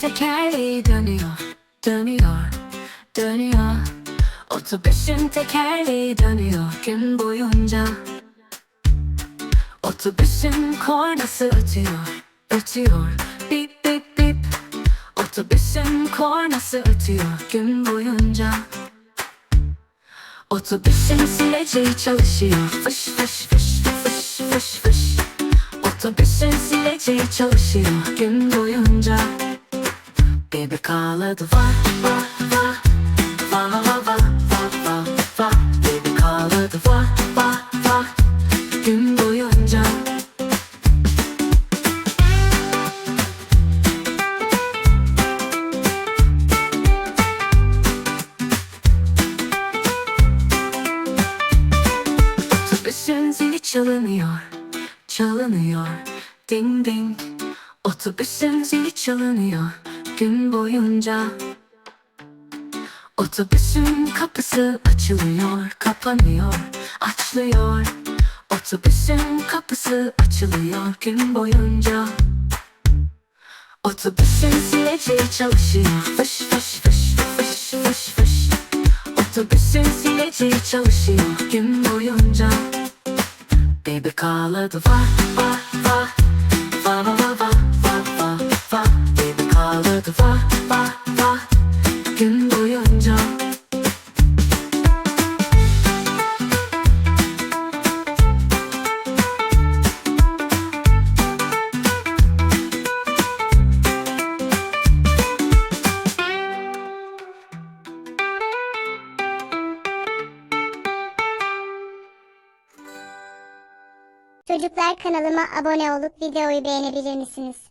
tekerleği dönüyor, dönüyor, dönüyor. Otobüsün tekerleği dönüyor gün boyunca. Otobüsün kornası ötüyor, ötüyor. Bip bip bip. Otobüsün kornası ötüyor gün boyunca. Otobüsün sileceği çalışıyor. Fış fış fış fış fış fış Otobüsün sileceği çalışıyor gün boyunca. Bebek ağladı vah vah vah Vah vah vah vah vah vah Bebek ağladı vah vah vah Gün boyunca. Otobüsün zili çalınıyor, çalınıyor, ding ding. Otobüsün zili çalınıyor gün boyunca. Otobüsün kapısı açılıyor, kapanıyor, açılıyor. Otobüsün kapısı açılıyor gün boyunca. Otobüsün sileceği çalışıyor, fış fış fış fış fış fış. Otobüsün sileceği çalışıyor gün boyunca Bebek ağladı vah vah vah Vah vah vah vah vah vah vah Bebek ağladı vah vah vah Gün boyunca Çocuklar kanalıma abone olup videoyu beğenebilir misiniz?